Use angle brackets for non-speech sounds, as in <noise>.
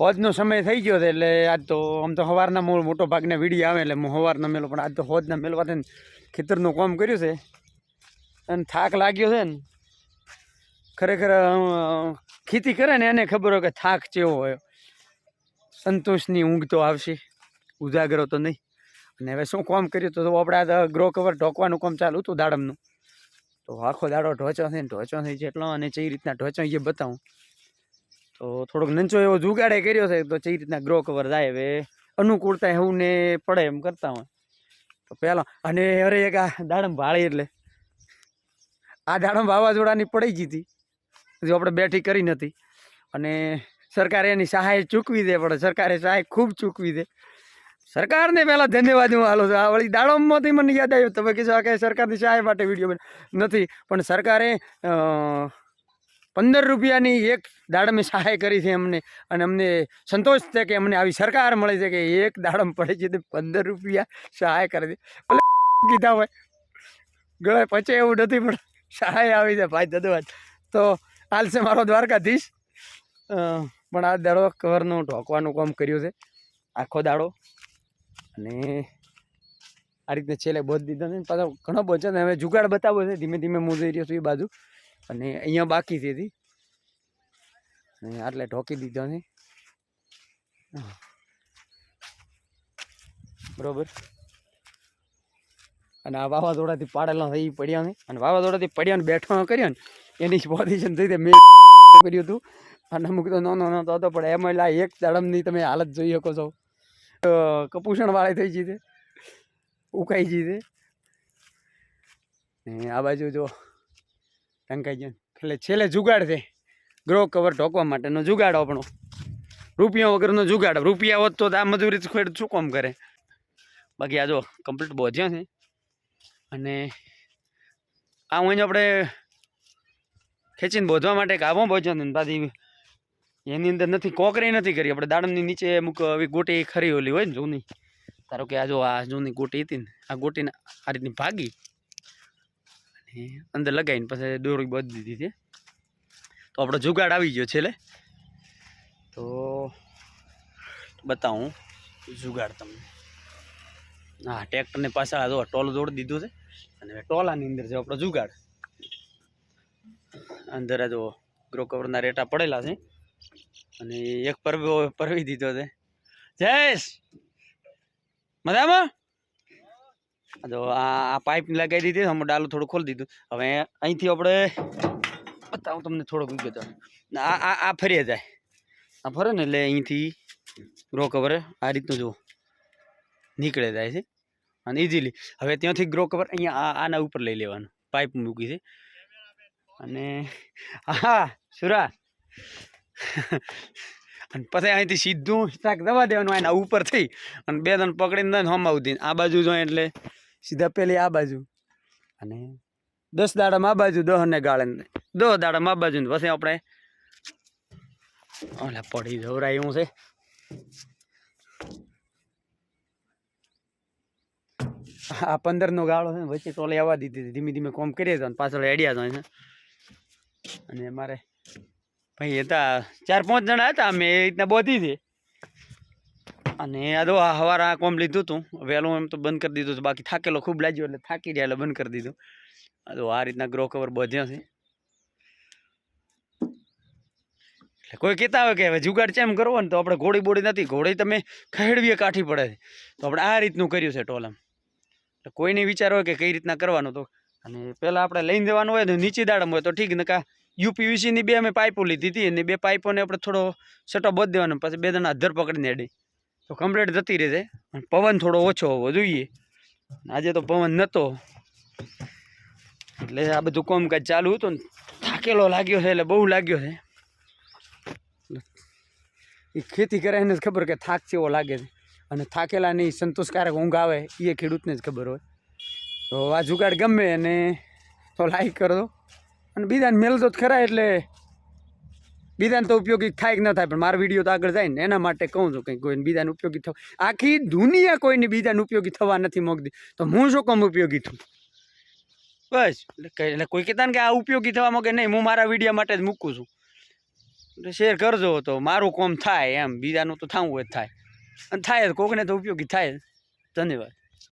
હોજનો સમય થઈ ગયો છે એટલે આજ તો આમ તો સવારના મોટો ભાગના વીડી આવે એટલે હું સવારના મેલો, પણ આજ તો હોજના મેલવાથી ખેતરનું કામ કર્યું છે. અને થાક લાગ્યો છે ને. ખરેખર ખેતી કરે ને એને ખબર હોય કે થાક ચેવો હોય. સંતોષની ઊંઘ તો આવશે, ઉજાગરો તો નહીં. અને હવે શું કામ કર્યું તો આપણે આ ગ્રો કવર ઢોકવાનું કામ ચાલુ હતું દાડમનું. તો આખો દાડો ઢોચો થઈને ઢોચો થઈ જેટલો અને જે રીતના ઢોચો એ બતાવું. તો થોડોક નંચો એવો જુગાડે કર્યો છે, તો જે રીતના ગ્રો કવર જાય હવે. અનુકૂળતા એવું ને પડે એમ કરતા હોય. તો પહેલાં અને અરે એક આ દાડમ ભાળી એટલે. આ દાડમ વાવાઝોડાની પડી ગઈ હતી. હજુ આપણે બેઠી કરી નથી. અને સરકારે એની સહાય ચૂકવી દે પણ સરકારે સહાય ખૂબ ચૂકવી દે. સરકારને પહેલાં ધન્યવાદ હું હાલો છું. આ વળી દાડમમાંથી મને યાદ આવ્યું. તમે કીધું આ કે સરકારની સહાય માટે વીડિયો નથી. પણ સરકારે પંદર રૂપિયાની એક દાડમે સહાય કરી છે અમને અને અમને સંતોષ છે કે અમને આવી સરકાર મળે છે કે એક દાડમ પડે છે તો પંદર રૂપિયા સહાય કરે છે. ભલે <laughs> કીધા હોય, ગળે પચે એવું નથી, પણ સહાય આવી છે ભાઈ ધન્યવાદ તો હાલ છે મારો દ્વારકાધીશ. પણ આ દાડો કવરનું ઢોકવાનું કામ કર્યું છે. આખો દાડો. અને આ રીતે છેલ્લે બોધ દીધો ને, પાછો ઘણો બોચો ને, હવે જુગાડ બતાવો છે, ધીમે ધીમે હું જઈ રહ્યો છું એ બાજુ. અને અહીંયા બાકી છે હતી આટલે ઢોકી દીધો છે. બરોબર. અને આ વાવાઝોડાથી પાડેલા થઈ પડ્યા ને અને વાવાઝોડાથી પડ્યા ને બેઠો કર્યો ને, એની પોઝિશન થઈ તે મેં <laughs> કર્યું હતું. અને અમુક તો નો નો તો હતો, પણ એમાં લા, એક દાડમની તમે હાલત જોઈ શકો છો. કપૂષણવાળી થઈ જી છે. ઉકાઈ ગઈ છે. આ બાજુ જો ટંકાઈ ગયો એટલે છેલ્લે જુગાડ છે. ગ્રો કવર ઢોકવા માટેનો જુગાડ આપણો. રૂપિયા વગરનો જુગાડ, રૂપિયા હોત તો આ મજૂરી ખેડ શું કામ કરે? બાકી આ જો કમ્પ્લીટ બોધ્યો છે. અને આ હું આપણે ખેંચીને બોધવા માટે આવો બોધ્યો ને પાછી એની અંદર નથી, કોકરી નથી કરી. આપણે દાડમની નીચે અમુક આવી ગોટી ખરી ઓલી હોય ને જૂની. ધારો કે આ જો આ જૂની ગોટી હતી ને, આ ગોટીને આ રીતની ભાગી. અંદર લગાવીને પછી દોરી બધી દીધી છે. તો આપણો જુગાડ આવી ગયો છેલ્લે. તો બતાવું જુગાડ તમને. હા, ટ્રેક્ટરને પાછળ આ જો ટોલ જોડી દીધું છે. અને ટોલાની અંદર છે આપણો જુગાડ. અંદર જો ગ્રો કવરના રેટા પડેલા છે. અને એક પરબો પરવી દીધો છે. જયેશ! મજામાં? જો આ પાઇપ લગાવી દીધી, હમણાં ડાલું થોડું ખોલી દીધું. હવે અહીંથી આપણે બતાવું તમને થોડુંક વિગત આ આ આ ફરી જાય. આ ફરે ને એટલે અહીંથી ગ્રો કવર આ રીતનું જુઓ. નીકળે જાય છે. અને ઇઝીલી હવે ત્યાંથી ગ્રો કવર અહીંયા આના ઉપર લઈ લેવાનું. પાઇપ મૂકી છે. અને હા, સુરા. અને પછી અહીંથી સીધું શાક દવા દેવાનું એના ઉપર થઈ અને બે દન પકડીને દઈને હમાવું આ બાજુ જોઈએ એટલે સીધા પેલી આ બાજુ. અને દસ દાડામાં આ બાજુ, દહ ને ગાળે ને દસ દાડામાં આ બાજુ ને પછી આપણે ઓલા પડી જવરાય એવું છે. આ પંદરનો ગાળો છે ને, વચ્ચે ટોલે આવવા દીધી હતી. ધીમે ધીમે કોમ કરીએ તો પાછળ એડિયા જાય છે અને મારે ભાઈ હતા, ચાર પાંચ જણા હતા, અમે એ રીતના બોધી હતી અને આ તો આ સવારે આ કોમ લીધું હતું વહેલું એમ તો બંધ કરી દીધું હતું બાકી થાકેલો ખૂબ લાગ્યો એટલે થાકી રહ્યા એટલે બંધ કરી દીધું. આ તો આ રીતના ગ્રો કવર બધ્યા છે. એટલે કોઈ કહેતા હોય કે હવે જુગાડ ચેમ કરવો ને તો આપણે ઘોડી બોડી નથી. ઘોડી તમે ખેડવીએ કાઠી પડે તો આપણે આ રીતનું કર્યું છે ટોલમ એટલે કોઈને વિચાર હોય કે કઈ રીતના કરવાનું તો. અને પહેલાં આપણે લઈને જવાનું હોય ને નીચી દાડમ હોય તો ઠીક. ને કા યુપીવીસીની બે અમે પાઇપો લીધી હતી. અને બે પાઇપોને આપણે થોડો સટો બધ દેવાનો પછી બે જણા અધર પકડીને અડી તો કમ્પ્લેટ જતી રહેશે પવન થોડો ઓછો હોવો જોઈએ. આજે તો પવન નહોતો એટલે આ બધું કોમકાજ ચાલુ હતું ને, થાકેલો લાગ્યો છે એટલે બહુ લાગ્યો છે. એ ખેતી કરે એને જ ખબર કે થાક કેવો લાગે છે. અને થાકેલાની સંતોષકારક ઊંઘ આવે એ ખેડૂતને જ ખબર હોય. તો આ જુગાડ ગમે અને તો લાઈક કરો. અને બીજાને મેલતો જ ખરા એટલે બીજાને તો ઉપયોગી થાય કે ન થાય, પણ મારો વીડિયો તો આગળ જાય ને, એના માટે કહું છું કંઈ કોઈને બીજાને ઉપયોગી થવા આખી દુનિયા કોઈને બીજાને ઉપયોગી થવા નથી મોકતી તો હું શું કોમ ઉપયોગી થઉં બસ. એટલે કઈ- એટલે કોઈ કહેતા ને કે આ ઉપયોગી થવા માગે નહીં, હું મારા વીડિયો માટે જ મૂકું છું. એટલે શેર કરજો તો મારું કોમ થાય એમ, બીજાનું તો થવું જ થાય. અને થાય જ, કોકને તો ઉપયોગી થાય જ. ધન્યવાદ.